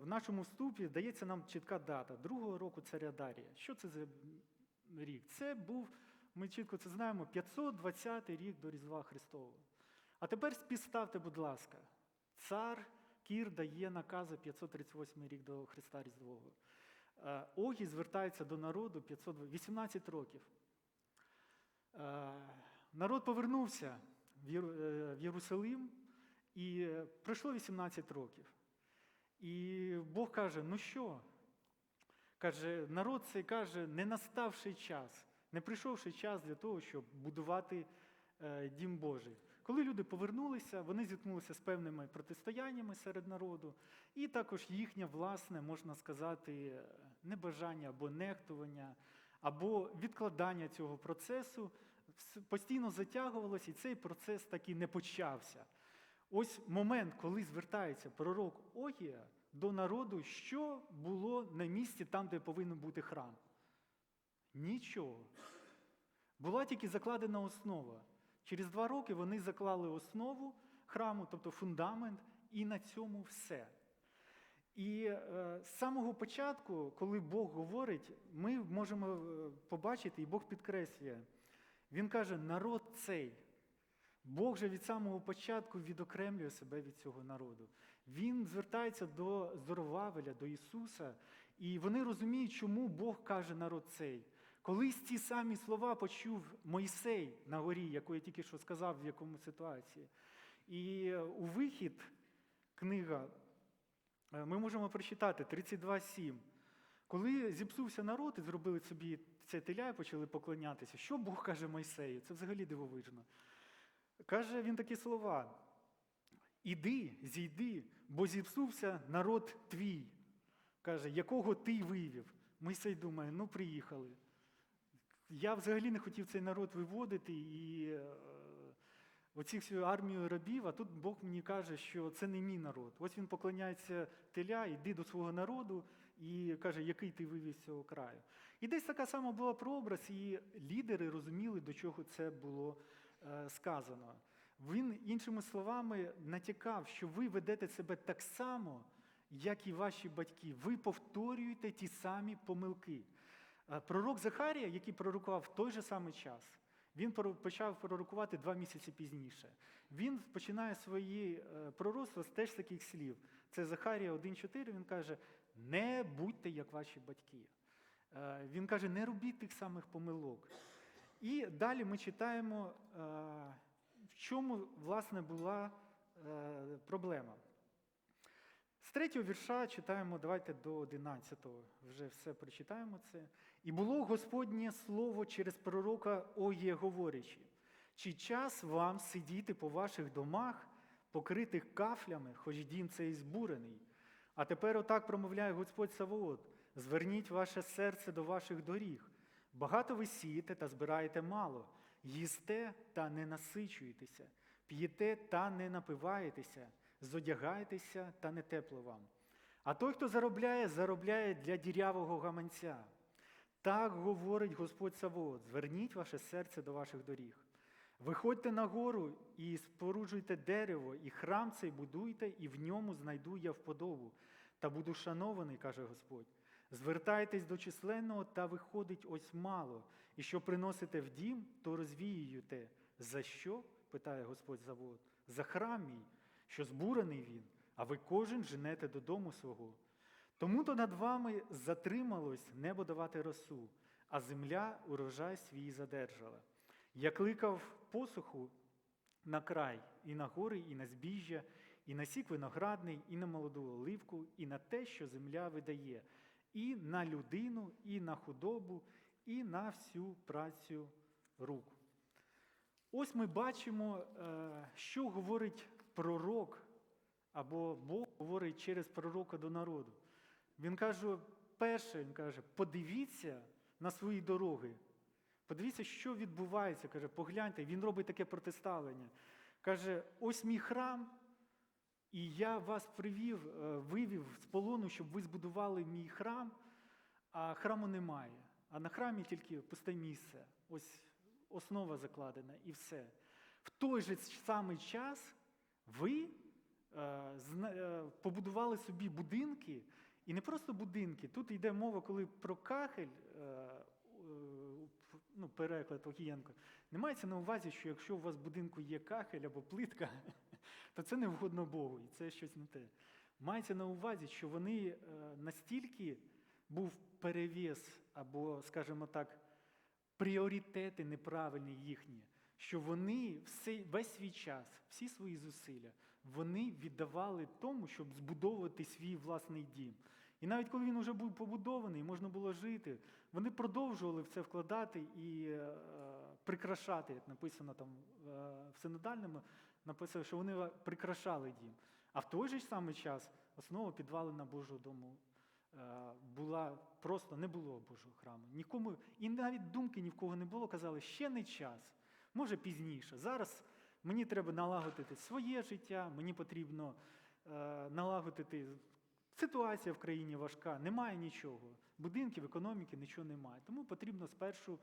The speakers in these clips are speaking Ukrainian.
в нашому вступі дається нам чітка дата другого року царя Дарія. Що це за рік? Це був, ми чітко це знаємо, 520 рік до Різдва Христового. А тепер співставте, будь ласка, цар Кір дає накази 538 рік до Христа Різдвого. Е, Огі звертається до народу 518 років. Е, Народ повернувся в е, Єрусалим, і пройшло 18 років. І Бог каже: ну що? Каже, народ цей каже, не наставший час, не прийшовши час для того, щоб будувати е, дім Божий. Коли люди повернулися, вони зіткнулися з певними протистояннями серед народу, і також їхнє власне, можна сказати, небажання або нехтування, або відкладання цього процесу постійно затягувалося, і цей процес так і не почався. Ось момент, коли звертається пророк Огія до народу, що було на місці там, де повинен бути храм. Нічого. Була тільки закладена основа. Через два роки вони заклали основу храму, тобто фундамент, і на цьому все. І е, з самого початку, коли Бог говорить, ми можемо е, побачити, і Бог підкреслює. Він каже: народ цей. Бог же від самого початку відокремлює себе від цього народу. Він звертається до Зоровавеля, до Ісуса, і вони розуміють, чому Бог каже народ цей. Колись ці самі слова почув Мойсей на горі, яку я тільки що сказав, в якому ситуації. І е, у вихід книга е, ми можемо прочитати 32.7. Коли зіпсувся народ і зробили собі це теля і почали поклонятися, що Бог каже Мойсею? Це взагалі дивовижно. Каже він такі слова: Іди, зійди, бо зіпсувся народ твій, каже, якого ти вивів. Мойсей думає, ну приїхали. Я взагалі не хотів цей народ виводити і е, оці всю армію рабів, а тут Бог мені каже, що це не мій народ. Ось він поклоняється теля, йди до свого народу і каже, який ти вивів з цього краю. І десь така сама була прообраз, і лідери розуміли, до чого це було сказано. Він, іншими словами, натякав, що ви ведете себе так само, як і ваші батьки. Ви повторюєте ті самі помилки. Е, Пророк Захарія, який пророкував в той же самий час, він почав пророкувати два місяці пізніше. Він починає свої е, пророцтва з теж таких слів. Це Захарія 1.4, він каже: не будьте як ваші батьки. Е, Він каже, не робіть тих самих помилок. І далі ми читаємо, е, в чому власне була е, проблема. З третього вірша читаємо, давайте до одинадцятого, вже все прочитаємо це. І було Господнє слово через пророка Оє говорячи, чи час вам сидіти по ваших домах, покритих кафлями, хоч дім цей збурений. А тепер отак промовляє Господь Савоот, зверніть ваше серце до ваших доріг. Багато ви сієте та збираєте мало, їсте та не насичуєтеся, п'єте та не напиваєтеся, зодягаєтеся та не тепло вам. А той, хто заробляє, заробляє для дірявого гаманця. Так говорить Господь Савоот, зверніть ваше серце до ваших доріг. Виходьте на гору і споруджуйте дерево, і храм цей будуйте, і в ньому знайду я вподобу, та буду шанований, каже Господь. Звертайтесь до численного, та виходить ось мало, і що приносите в дім, то розвіюєте. За що? питає Господь Завод. За храм мій, що збурений він, а ви кожен женете додому свого. Тому то над вами затрималось небо давати росу, а земля урожай свій задержала. Я кликав посуху на край, і на гори, і на збіжжя, і на сік виноградний, і на молоду оливку, і на те, що земля видає, і на людину, і на худобу, і на всю працю рук. Ось ми бачимо, е, що говорить пророк, або Бог говорить через пророка до народу. Він каже, перше, він каже, подивіться на свої дороги. Подивіться, що відбувається. Каже, погляньте, він робить таке протиставлення. Каже, ось мій храм, і я вас привів, е, вивів з полону, щоб ви збудували мій храм, а храму немає. А на храмі тільки пусте місце. Ось основа закладена і все. В той же самий час ви е, е, побудували собі будинки, і не просто будинки. Тут йде мова, коли про кахель, ну, переклад Огієнко, не мається на увазі, що якщо у вас в будинку є кахель або плитка, то це не вгодно Богу, і це щось не те. Мається на увазі, що вони е, настільки був перевес, або, скажімо так, пріоритети неправильні їхні, що вони все, весь свій час, всі свої зусилля, вони віддавали тому, щоб збудовувати свій власний дім. І навіть коли він вже був побудований, можна було жити, вони продовжували в це вкладати і е, прикрашати, як написано там е, в синодальному, написано, що вони прикрашали дім. А в той же самий час основа підвалина Божого дому е, була просто не було Божого храму. Нікому, і навіть думки ні в кого не було, казали, ще не час, може пізніше. Зараз мені треба налагодити своє життя, мені потрібно е, налагодити. Ситуація в країні важка, немає нічого. Будинків, економіки, нічого немає. Тому потрібно спершу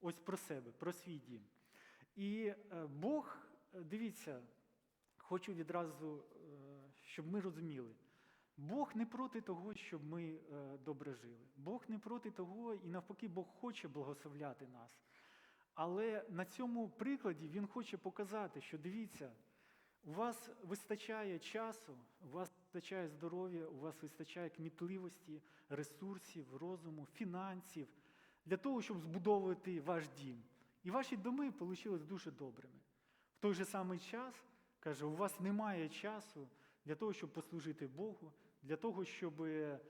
ось про себе, про свій дім. І е, Бог, дивіться, хочу відразу, е, щоб ми розуміли. Бог не проти того, щоб ми е, добре жили. Бог не проти того, і навпаки, Бог хоче благословляти нас. Але на цьому прикладі Він хоче показати, що дивіться, у вас вистачає часу, у вас вистачає здоров'я, у вас вистачає кмітливості, ресурсів, розуму, фінансів для того, щоб збудовувати ваш дім. І ваші доми вийшли дуже добрими. В той же самий час, каже, у вас немає часу для того, щоб послужити Богу, для того, щоб е,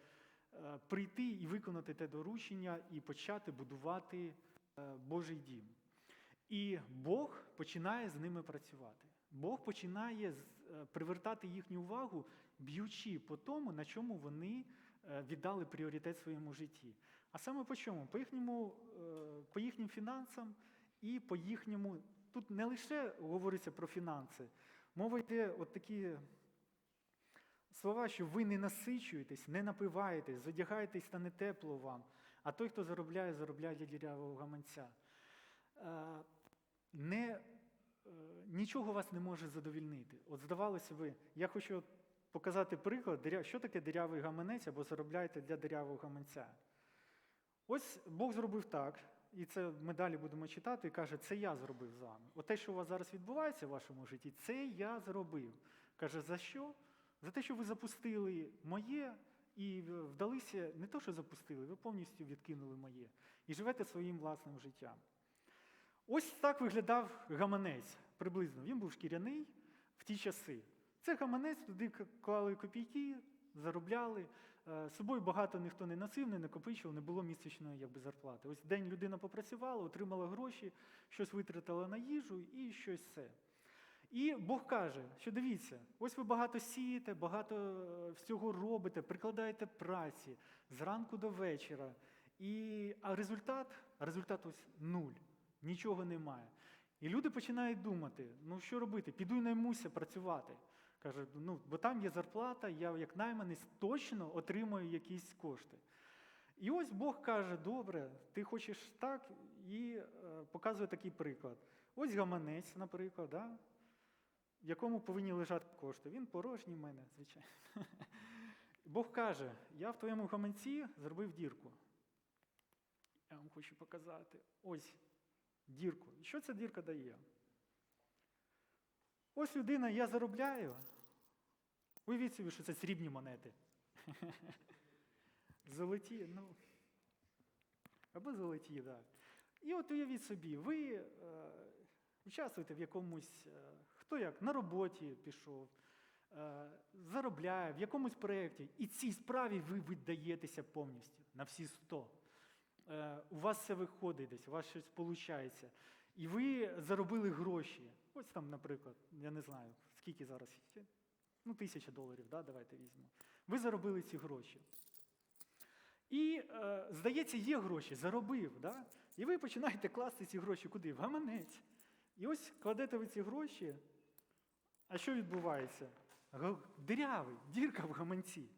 прийти і виконати те доручення і почати будувати е, Божий дім. І Бог починає з ними працювати. Бог починає е, привертати їхню увагу, б'ючи по тому, на чому вони віддали пріоритет своєму житті. А саме по чому? По, їхньому, по їхнім фінансам і по їхньому. Тут не лише говориться про фінанси, мова йде от такі слова, що ви не насичуєтесь, не напиваєтесь, задягаєтесь та не тепло вам, а той, хто заробляє, заробляє для дірявого гаманця. Е, Не, е, нічого вас не може задовільнити. От здавалося би, я хочу показати приклад, що таке дирявий гаманець або заробляєте для дирявого гаманця. Ось Бог зробив так, і це ми далі будемо читати, і каже, це я зробив з вами. От те, що у вас зараз відбувається в вашому житті, це я зробив. Каже, за що? За те, що ви запустили моє і вдалися, не то, що запустили, ви повністю відкинули моє. І живете своїм власним життям. Ось так виглядав гаманець приблизно. Він був шкіряний в ті часи. Це гаманець, туди клали копійки, заробляли. Е, З собою багато ніхто не носив, не накопичував, не було місячної якби, зарплати. Ось день людина попрацювала, отримала гроші, щось витратила на їжу і щось все. І Бог каже, що дивіться, ось ви багато сієте, багато е, всього робите, прикладаєте праці зранку до вечора. І, а результат, результат ось нуль, нічого немає. І люди починають думати, ну що робити, піду й наймуся працювати. Каже, ну, бо там є зарплата, я як найманець точно отримаю якісь кошти. І ось Бог каже, добре, ти хочеш так, і е, показує такий приклад. Ось гаманець, наприклад, да, в якому повинні лежати кошти. Він порожній в мене, звичайно. Бог каже, я в твоєму гаманці зробив дірку. Я вам хочу показати. Ось дірку. І що ця дірка дає? Ось людина, я заробляю. Уявіть собі, що це срібні монети. Золоті, ну. Або золоті, так. Да. І от уявіть собі, ви е, участвуєте в якомусь, е, хто як, на роботі пішов, е, заробляє в якомусь проєкті, і цій справі ви віддаєтеся повністю на всі 100. Е, у вас все виходить десь, у вас щось виходить. І ви заробили гроші. Ось там, наприклад, я не знаю, скільки зараз, ну, тисяча доларів, да, давайте візьмемо. Ви заробили ці гроші. І, е, здається, є гроші, заробив. Да? І ви починаєте класти ці гроші куди? В гаманець. І ось кладете ви ці гроші. А що відбувається? Дирявий, дірка в гаманці.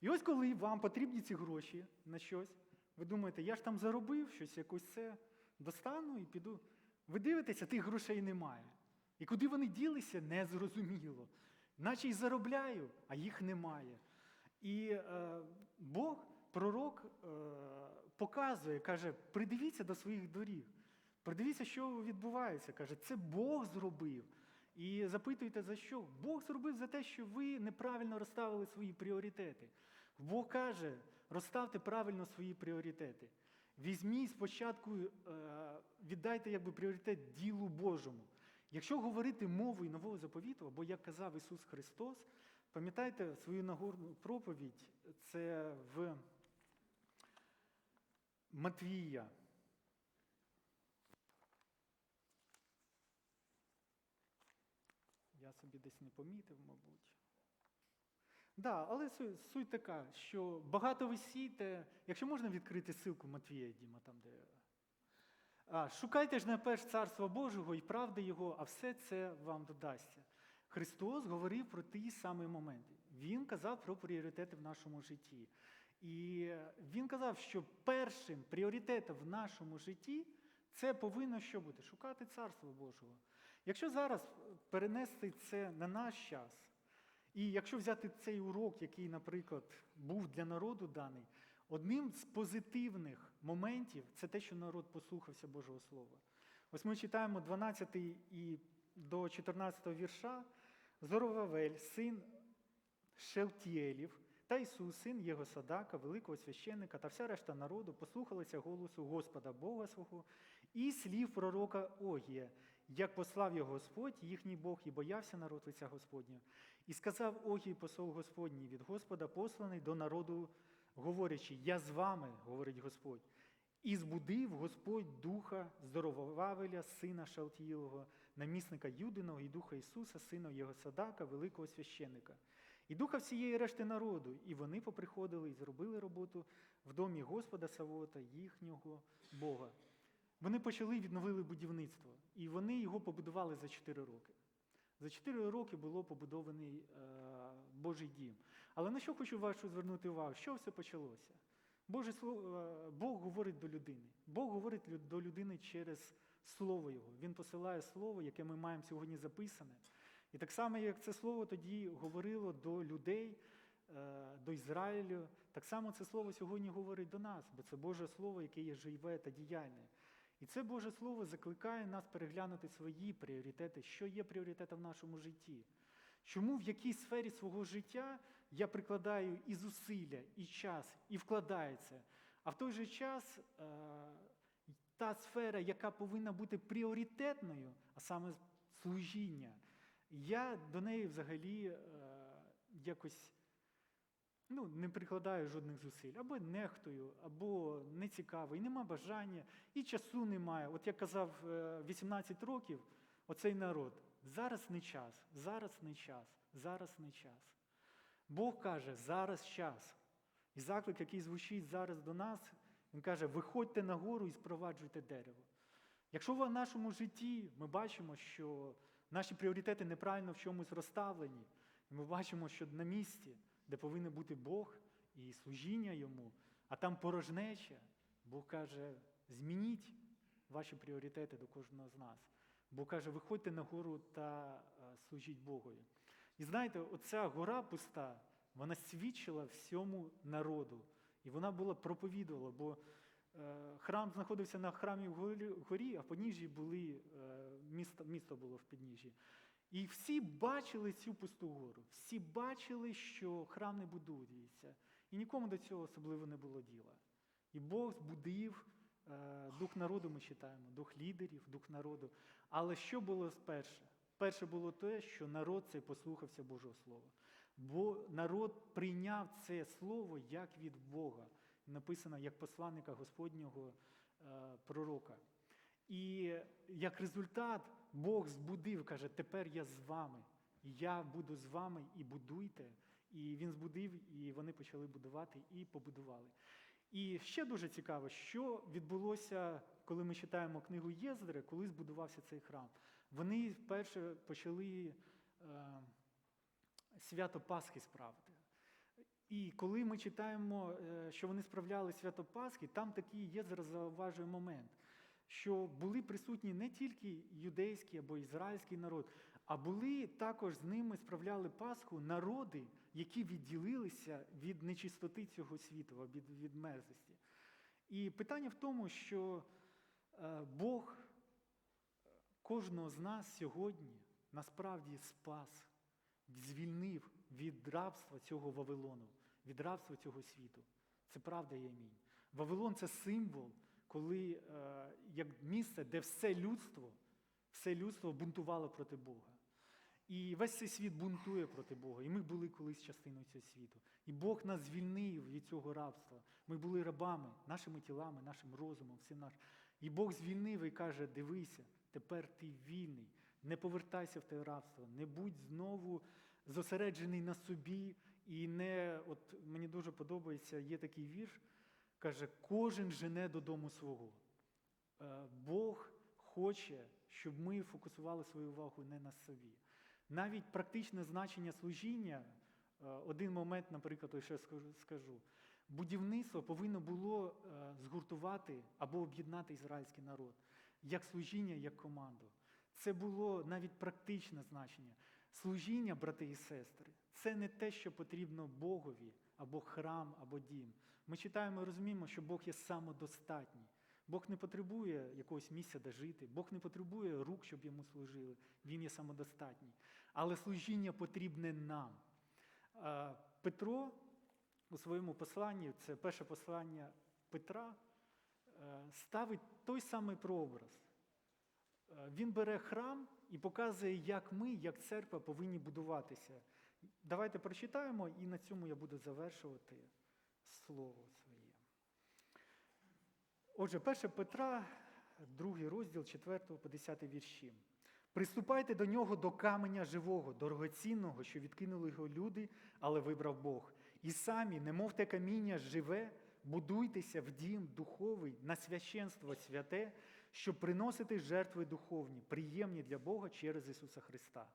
І ось коли вам потрібні ці гроші на щось, ви думаєте, я ж там заробив щось, якось це достану і піду. Ви дивитеся, тих грошей немає. І куди вони ділися, незрозуміло. наче й заробляю, а їх немає. І е, Бог, пророк, е, показує, каже: придивіться до своїх доріг, придивіться, що відбувається. Каже, це Бог зробив. І запитуєте, за що? Бог зробив за те, що ви неправильно розставили свої пріоритети. Бог каже, розставте правильно свої пріоритети. Візьміть спочатку, е, віддайте якби пріоритет ділу Божому. Якщо говорити мовою нового заповіту, або як казав Ісус Христос, пам'ятаєте свою нагорну проповідь, це в Матвія. Я собі десь не помітив, мабуть. Да, але суть, така, що багато ви сієте, якщо можна відкрити ссылку Матвія, Діма, там, де. А, шукайте ж найперш царство Божого і правди Його, а все це вам додасться. Христос говорив про ті самі моменти. Він казав про пріоритети в нашому житті. І він казав, що першим пріоритетом в нашому житті це повинно що бути? Шукати царство Божого. Якщо зараз перенести це на наш час, і якщо взяти цей урок, який, наприклад, був для народу даний, одним з позитивних моментів це те, що народ послухався Божого Слова. Ось ми читаємо 12 і до 14 вірша. Зоровавель, син Шелтіелів, та Ісус, син його Садака, великого священника та вся решта народу послухалися голосу Господа Бога свого і слів пророка Огія, як послав його Господь, їхній Бог, і боявся народ лиця Господнього. І сказав Огій посол Господній від Господа, посланий до народу, говорячи, я з вами, говорить Господь. І збудив Господь духа Здоровавеля, сина Шалтіїлого, намісника Юдиного, і духа Ісуса, сина його Садака, великого священника, і духа всієї решти народу, і вони поприходили і зробили роботу в домі Господа Савота, їхнього Бога. Вони почали відновили будівництво, і вони його побудували за 4 роки. За 4 роки було побудований е, Божий дім. Але на що хочу вашу звернути увагу? Що все почалося? Боже слово, е, Бог говорить до людини. Бог говорить до людини через Слово Його. Він посилає Слово, яке ми маємо сьогодні записане. І так само, як це слово тоді говорило до людей, е, до Ізраїлю, так само це слово сьогодні говорить до нас, бо це Боже Слово, яке є живе та діяльне. І це Боже Слово закликає нас переглянути свої пріоритети, що є пріоритетом в нашому житті. Чому в якій сфері свого життя я прикладаю і зусилля, і час, і вкладається, а в той же час е, та сфера, яка повинна бути пріоритетною, а саме служіння, я до неї взагалі е, якось ну, не прикладаю жодних зусиль, або нехтую, або не цікаво, і нема бажання, і часу немає. От як казав е, 18 років, оцей народ, зараз не час, зараз не час, зараз не час. Бог каже, зараз час. І заклик, який звучить зараз до нас, він каже: виходьте на гору і спроваджуйте дерево. Якщо в нашому житті ми бачимо, що наші пріоритети неправильно в чомусь розставлені, і ми бачимо, що на місці, де повинен бути Бог і служіння йому, а там порожнеча, Бог каже, змініть ваші пріоритети до кожного з нас. Бог каже, виходьте на гору та е, служіть Богові. І знаєте, оця гора пуста, вона свідчила всьому народу. І вона була проповідувала, бо е, храм знаходився на храмі в горі, а в подніжжі були, е, місто, місто було в підніжжі. І всі бачили цю пусту гору, всі бачили, що храм не будується. І нікому до цього особливо не було діла. І Бог збудив дух народу, ми читаємо, дух лідерів, дух народу. Але що було сперше? Перше було те, що народ цей послухався Божого Слова. Бо народ прийняв це слово як від Бога. Написано як посланника Господнього е, пророка. І як результат Бог збудив, каже, тепер я з вами. Я буду з вами і будуйте. І він збудив, і вони почали будувати і побудували. І ще дуже цікаво, що відбулося, коли ми читаємо книгу Єздри, коли збудувався цей храм. Вони вперше почали е, свято Пасхи справити. І коли ми читаємо, е, що вони справляли свято Пасхи, там такий Єзра зауважує момент, що були присутні не тільки юдейський або ізраїльський народ, А були також з ними справляли Пасху народи, які відділилися від нечистоти цього світу, від, від мерзості. І питання в тому, що е, Бог кожного з нас сьогодні насправді спас, звільнив від рабства цього Вавилону, від рабства цього світу. Це правда і амінь. Вавилон це символ, коли е, як місце, де все людство, все людство бунтувало проти Бога. І весь цей світ бунтує проти Бога. І ми були колись частиною цього світу. І Бог нас звільнив від цього рабства. Ми були рабами, нашими тілами, нашим розумом, всім наш. І Бог звільнив і каже: дивися, тепер ти вільний, не повертайся в те рабство, не будь знову зосереджений на собі. І не, от мені дуже подобається, є такий вірш, каже, кожен жене додому свого. Е, Бог хоче, щоб ми фокусували свою увагу не на собі. Навіть практичне значення служіння, е, один момент, наприклад, ще скажу-. Будівництво повинно було е, згуртувати або об'єднати ізраїльський народ як служіння, як команду. Це було навіть практичне значення. Служіння, брати і сестри, це не те, що потрібно Богові, або храм, або дім. Ми читаємо і розуміємо, що Бог є самодостатній. Бог не потребує якогось місця, де жити, Бог не потребує рук, щоб йому служили. Він є самодостатній. Але служіння потрібне нам. Петро у своєму посланні, це перше послання Петра, е, ставить той самий прообраз. Е, Він бере храм і показує, як ми, як церква, повинні будуватися. Давайте прочитаємо, і на цьому я буду завершувати слово своє. Отже, 1 Петра, другий розділ 4 по 10 вірші. Приступайте до нього до каменя живого, дорогоцінного, що відкинули його люди, але вибрав Бог. І самі, немов те каміння живе, будуйтеся в дім духовий на священство святе, щоб приносити жертви духовні, приємні для Бога через Ісуса Христа.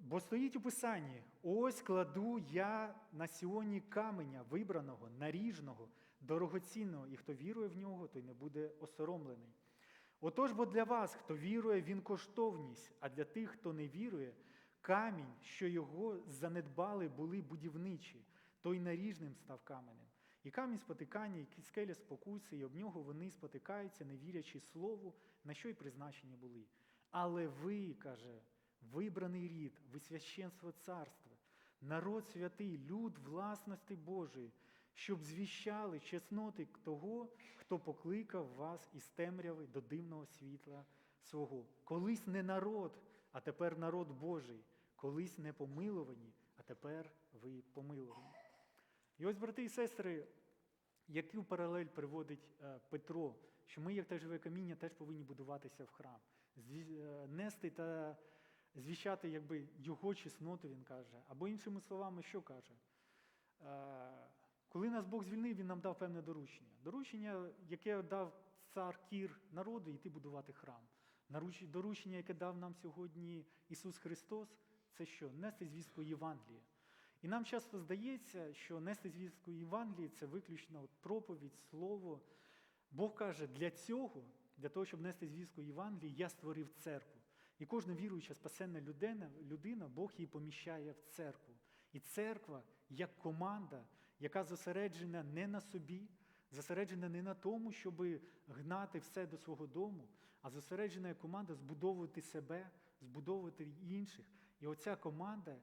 Бо стоїть у Писанні: ось кладу я на сіоні каменя, вибраного, наріжного, дорогоцінного, і хто вірує в нього, той не буде осоромлений. Отож, бо для вас, хто вірує, він коштовність, а для тих, хто не вірує, камінь, що його занедбали, були будівничі, той наріжним став каменем. І камінь спотикання, і скеля спокуси, і об нього вони спотикаються, не вірячи слову, на що й призначені були. Але ви, каже, вибраний рід, ви священство царства, народ святий, люд власності Божої, щоб звіщали чесноти того, хто покликав вас із темряви до дивного світла свого. Колись не народ, а тепер народ Божий, колись не помиловані, а тепер ви помиловані. І ось, брати і сестри, яку паралель приводить е, Петро, що ми, як те живе каміння, теж повинні будуватися в храм, е, нести та звіщати якби, його чесноту, він каже. Або іншими словами, що каже? Коли нас Бог звільнив, Він нам дав певне доручення. Доручення, яке дав цар Кір народу, йти будувати храм. Доручення, яке дав нам сьогодні Ісус Христос, це що? Нести звістку Євангелія. І нам часто здається, що нести звістку Євангелії це виключно проповідь, слово. Бог каже, для цього, для того, щоб нести звістку Євангелії, я створив церкву. І кожна віруюча спасенна людина, людина, Бог її поміщає в церкву. І церква як команда, яка зосереджена не на собі, зосереджена не на тому, щоб гнати все до свого дому, а зосереджена як команда збудовувати себе, збудовувати інших. І оця команда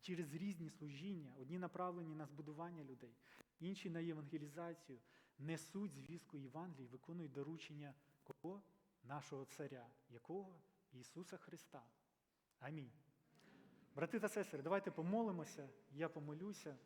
через різні служіння, одні направлені на збудування людей, інші на євангелізацію, несуть звістку Євангелії, виконують доручення кого? Нашого царя, якого? Ісуса Христа. Амінь. Брати та сестри, давайте помолимося, я помолюся.